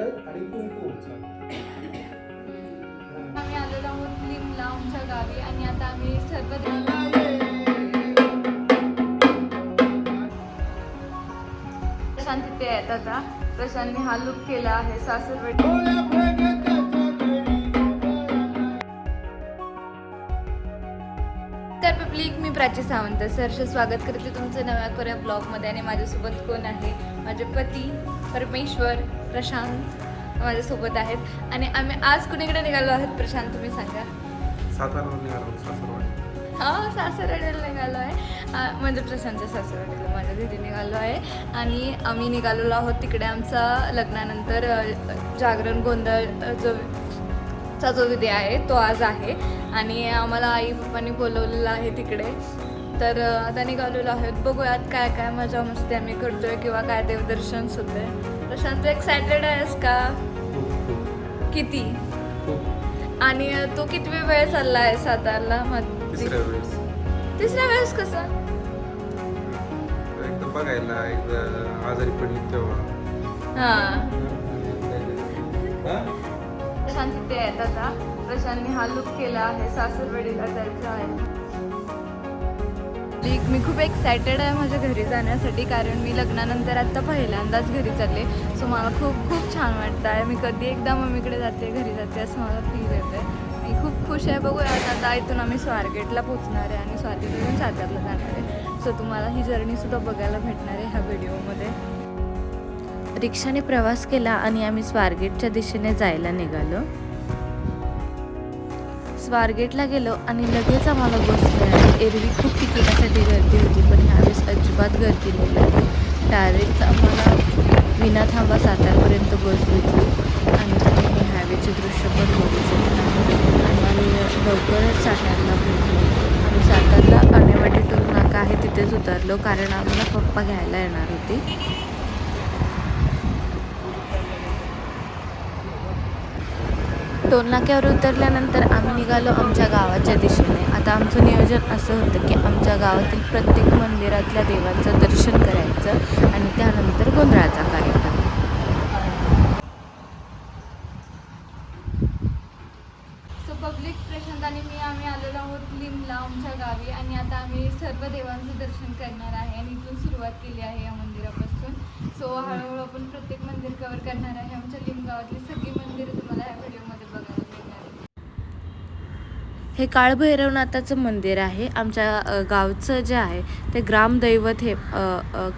हळद आणि कुंकू. आम्ही आलेलो आहोत लिमला आमच्या गावी आणि आता आम्ही सर्व प्रशांत तिथे आहेत आता. प्रशांतने हा लुक केला आहे सासरवाडी प्राची सावंत सरचे स्वागत करते तुमचं नव्या कोऱ्या ब्लॉगमध्ये. आणि माझ्यासोबत कोण आहे? माझे पती परमेश्वर प्रशांत माझ्यासोबत आहेत. आणि आम्ही आज कुणीकडे निघालो आहोत? प्रशांत तुम्ही सांगा. हा सासरवाडीला निघालो आहे. म्हणजे प्रशांतच्या सासरवाडीला माझ्या घरी निघालो आहे. आणि आम्ही निघालेलो आहोत तिकडे आमचा लग्नानंतर जागरण गोंधळ जो चा जो विधी आहे तो आज आहे. आणि आम्हाला आई पप्पांनी बोलवलेलं आहे तिकडे. तर आता निघालेलो आहोत. बघूयात काय काय मजा मस्ती आम्ही करतोय किंवा काय देवदर्शन सुद्धा आहे प्रशांत एक्सायटेड आहेस का? किती? आणि तू किती वेळ चालला आहे सातारला मग तिसऱ्या वेळेस. कसं? एकदा बघायला एकदा आजारी पडली तेव्हा. हा? प्रशांत तिथे आहेत आता? प्रशांतने हा लुक केला आहे सासरवाडीला जायचं आहे. मी खूप एक्सायटेड आहे माझ्या घरी जाण्यासाठी कारण मी लग्नानंतर आत्ता पहिल्यांदाच घरी चालले. सो मला खूप खूप छान वाटतं आहे. मी कधी एकदा मम्मीकडे जाते घरी जाते असं मला फील येतं मी खूप खुश आहे. बघूया आता इथून आम्ही स्वारगेटला पोचणार आहे आणि स्वारगेटवरून सातारला जाणार आहे. सो तुम्हाला ही जर्नीसुद्धा बघायला भेटणार आहे ह्या व्हिडिओमध्ये रिक्षाने प्रवास केला आणि आम्ही स्वारगेटच्या दिशेने जायला निघालो. स्वारगेटला गेलो आणि लगेच आम्हाला बस मिळाली. एरवी खूप तिकिटासाठी गर्दी होती पण ह्यावेळेस अजिबात गर्दी नाही लागली. डायरेक्ट आम्हाला विना थांबा सातारपर्यंत बस भेटली आणि तुम्ही हायवेचे दृश्य पण बघू शकता. आणि आम्ही लवकरच सातारला भेटलो आणि सातारला अनेवाटी टोल नाका आहे तिथेच उतरलो कारण आम्हाला पप्पा घ्यायला येणार होते. टोलनाक्यावर उतरल्यानंतर आम्ही निघालो आमच्या गावाच्या दिशेने. आता आमचं नियोजन असं होतं की आमच्या गावातील प्रत्येक मंदिरातल्या देवांचं दर्शन करायचं आणि त्यानंतर गोंधळाचा कार्यक्रम सो पब्लिक प्रशांत आणि मी आम्ही आलेलो आहोत लिमला आमच्या गावी आणि आता आम्ही सर्व देवांचं दर्शन करणार आहे आणि इथून सुरुवात केली आहे या मंदिरापासून सो हळूहळू आपण प्रत्येक मंदिर कवर करणार आहे. आमच्या लिम गावातली सगळी मंदिरं तुम्हाला या व्हिडिओमध्ये बघायला मिळणार. हे काळभैरवनाथाचं मंदिर आहे. आमच्या गावचं जे आहे ते ग्रामदैवत हे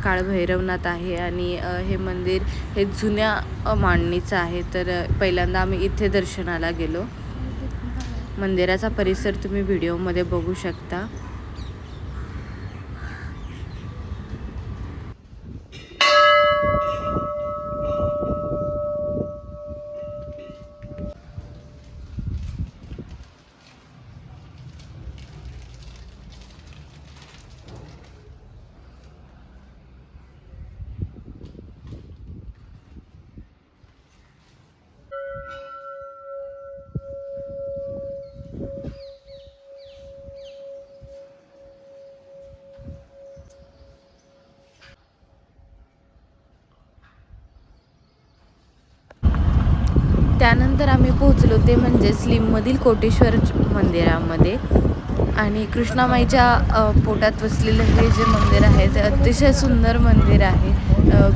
काळभैरवनाथ आहे. आणि हे मंदिर हे जुन्या मांडणीचं आहे. तर पहिल्यांदा आम्ही इथे दर्शनाला गेलो. मंदिराचा परिसर तुम्ही व्हिडिओमध्ये बघू शकता. त्यानंतर आम्ही पोहोचलो ते म्हणजे स्लिममधील कोटेश्वर मंदिरामध्ये. आणि कृष्णामाईच्या पोटात वसलेलं हे जे मंदिर आहे ते अतिशय सुंदर मंदिर आहे.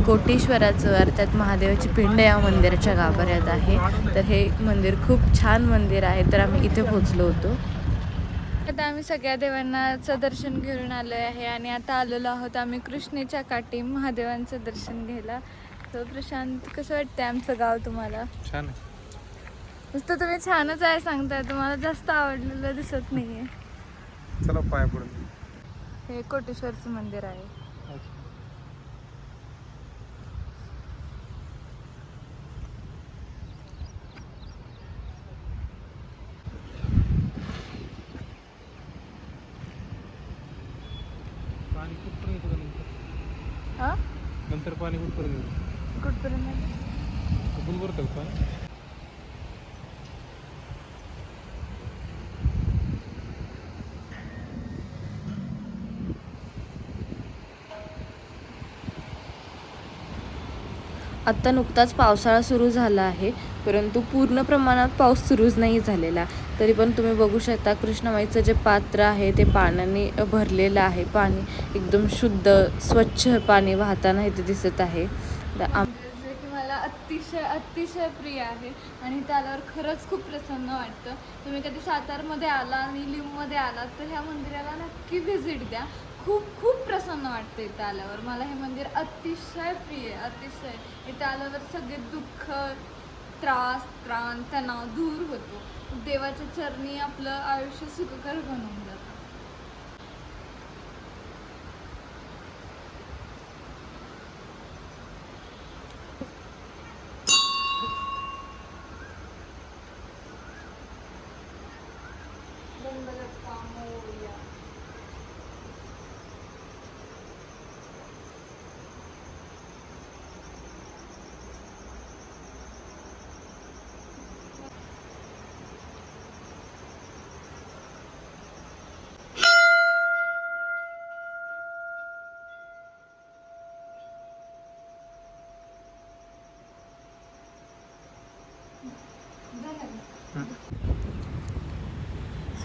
कोटेश्वराचं अर्थात महादेवाची पिंड या मंदिराच्या गाभाऱ्यात आहे. तर हे मंदिर खूप छान मंदिर आहे तर आम्ही इथे पोचलो होतो. आता आम्ही सगळ्या देवांनाचं दर्शन घेऊन आलो आहे आणि आता आलेलो आहोत आम्ही कृष्णेच्या काठी महादेवांचं दर्शन घ्यायला. तर प्रशांत कसं वाटतंय आमचं गाव तुम्हाला? छान आहे. नुसतं तुम्ही छानच आहे सांगताय तुम्हाला जास्त आवडलेलं दिसत नाहीये. चला पाय पडून हे कोटेश्वरचं मंदिर आहे. पाणी कुठपर्यंत येतं नंतर? हा? नंतर पाणी कुठपर्यंत येतं? कुठपर्यंत? फुल भरतं का पाणी? आत्ता नुकताच पावसाळा सुरू झाला आहे परंतु पूर्ण प्रमाणात पाऊस सुरूच नाही झालेला. तरी पण तुम्ही बघू शकता कृष्णमाईचं जे पात्र आहे ते पाण्याने भरलेलं आहे. पाणी एकदम शुद्ध स्वच्छ पाणी वाहताना इथे दिसत आहे. जे अतिशय अतिशय प्रिय आहे आणि त्यावर खरंच खूप प्रसन्न वाटतं. तुम्ही कधी सातारमध्ये आला आणि लिममध्ये आलात तर ह्या मंदिराला नक्की व्हिजिट द्या. खूप खूप प्रसन्न वाटतं इथं आल्यावर. मला हे मंदिर अतिशय प्रिय आहे अतिशय. इथं आल्यावर सगळे दुःख त्रास त्राण तणाव दूर होतो. देवाच्या चरणी आपलं आयुष्य सुखकर बनवून जातं.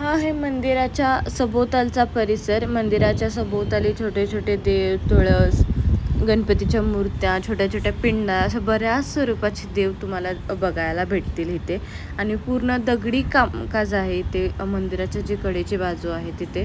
हा आहे मंदिराच्या सभोवतालचा परिसर. मंदिराच्या सभोवताली छोटे छोटे देव तुळस गणपतीच्या मूर्त्या छोट्या छोट्या पिंडा अशा बऱ्याच स्वरूपाचे देव तुम्हाला बघायला भेटतील इथे. आणि पूर्ण दगडी कामकाज आहे इथे. मंदिराच्या जी कडेची बाजू आहे तिथे.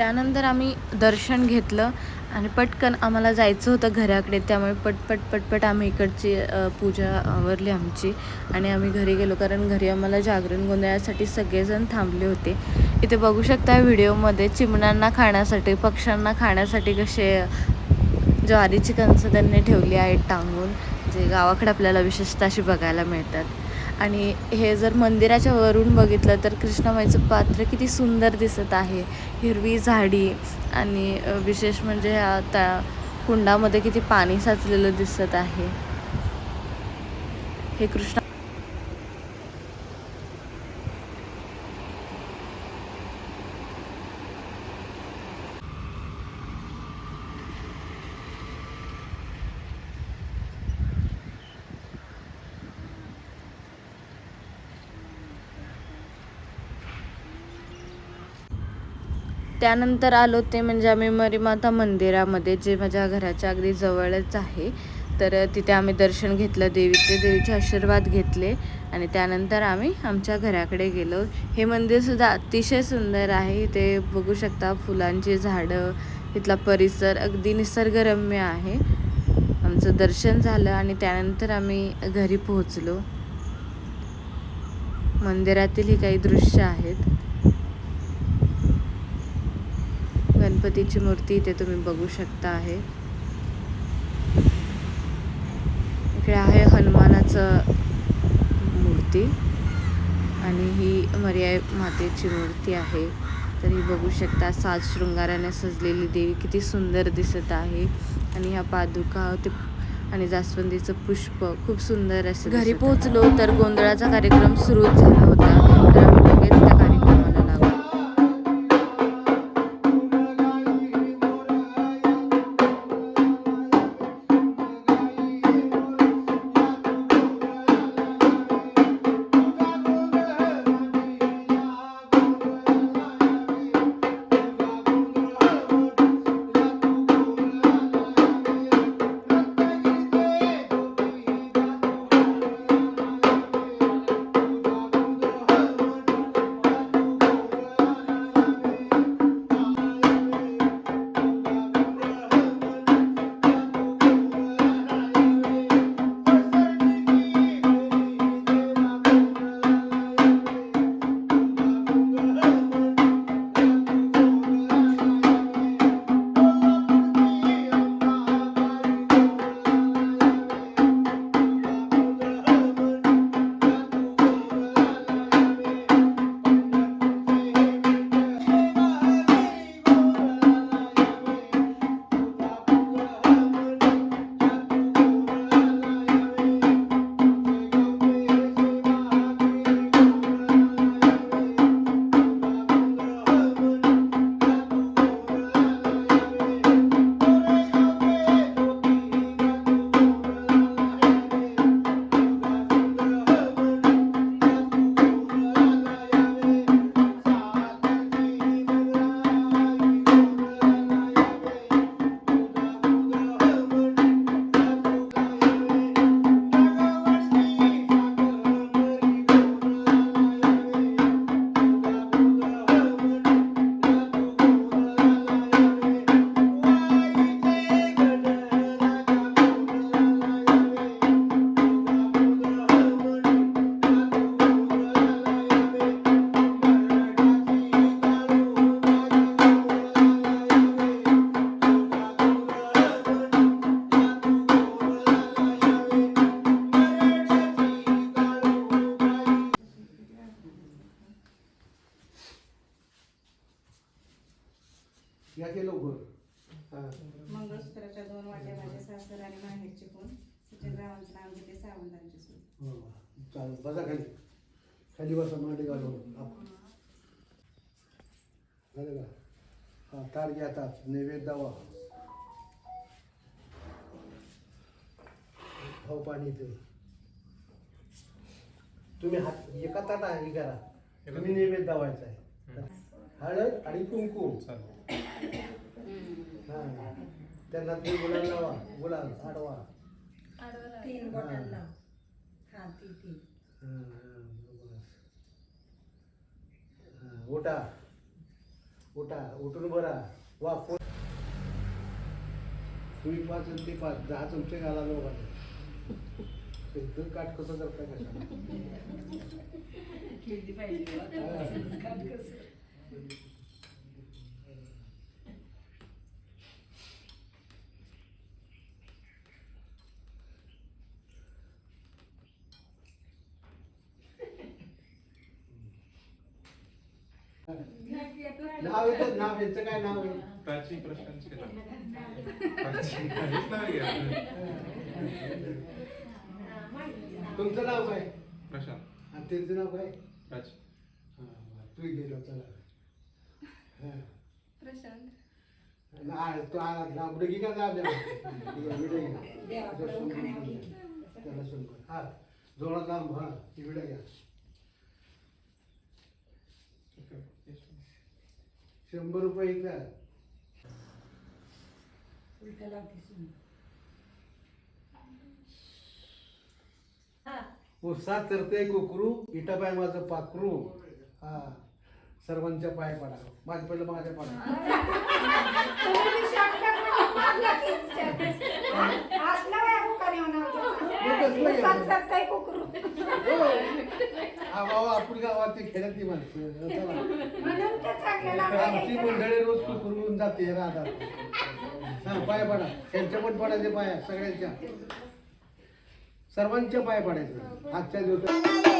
त्यानंतर आम्ही दर्शन घेतलं आणि पटकन आम्हाला जायचं होतं घराकडे. त्यामुळे पटपट पटपट आम्ही इकडची पूजा आवरली आमची आणि आम्ही घरी गेलो. कारण घरी आम्हाला जागरण गोंधळासाठी सगळेजण थांबले होते. इथे बघू शकता व्हिडिओमध्ये चिमण्यांना खाण्यासाठी पक्ष्यांना खाण्यासाठी कसे ज्वारीची कणसं त्यांनी ठेवली आहेत टांगून. जे गावाकडे आपल्याला विशेषतः अशी बघायला मिळतात. आणि हे जर मंदिराच्या वरून बघितलं तर कृष्णामाईचं पात्र किती सुंदर दिसत आहे. हिरवी झाडी आणि विशेष म्हणजे ह्या त्या कुंडामध्ये किती पाणी साचलेलं दिसत आहे. हे कृष्ण त्यानंतर आलो ते म्हणजे आम्ही मरीमाता मंदिरामध्ये जे माझ्या घराच्या अगदी जवळच आहे. तर तिथे आम्ही दर्शन घेतलं देवीचे देवीचे आशीर्वाद घेतले आणि त्यानंतर आम्ही आमच्या घराकडे गेलो. हे मंदिरसुद्धा अतिशय सुंदर आहे. इथे बघू शकता फुलांची झाडं इथला परिसर अगदी निसर्गरम्य आहे. आमचं दर्शन झालं आणि त्यानंतर आम्ही घरी पोहोचलो. मंदिरातील ही काही दृश्य आहेत. गणपतीची मूर्ती इथे तुम्ही बघू शकता आहे. इकडे आहे हनुमानाचं मूर्ती आणि ही मर्याय मातेची मूर्ती आहे. तर ही बघू शकता साज शृंगाराने सजलेली देवी किती सुंदर दिसत आहे. आणि ह्या पादुका ते आणि जास्वंदीचं पुष्प खूप सुंदर असे घरी पोहोचलो तर गोंधळाचा कार्यक्रम सुरूच झाला होता. तार घ्या तार नैवेद्य दावा. हो पाणी ते. तुम्ही हात एका ताटा हे करा. तुम्ही नैवेद्य दावायचा आहे. हळद आणि कुंकू. हां त्यांना ते गुलाल लावा. गुलाल आडवा. तीन. हा. ती ती. हां, उठा उठून बरा. वा तुम्ही पाच आणि ते पाच. दहा चमचे घाला एकदम काट कसं करता कशा केली पाहिजे नाव येतं नाव यांचं काय नाव आहे प्राचीन प्रश्नांची प्राचीन काहीच नाही घ्या. तुमचं नाव काय प्रशांत आणि त्यांचं नाव काय प्राचीन हां, तू गेलो चला हां. प्रशांत ना- तो आ- ना- बुडगी का जा द्या. विडे घ्या. त्याला सोन कर. हा जोरात लांब हा ती विडे घ्या शंभर रुपये सून उसात चरते कुकरू इटा पाय माझं पाखरू. हा. सर्वांच्या पाय पडा. माझ्या पहिलं माझ्या पडा. हा बाबा आपण गावात ती खेळत ती माणसं चला. आमची मंडळी रोज कुरकुरून जाते राहतात. हा पाय पडा. त्यांच्या पण पडायचे पाय सगळ्यांच्या. सर्वांच्या पाय पडायचे. आजच्या दिवसात.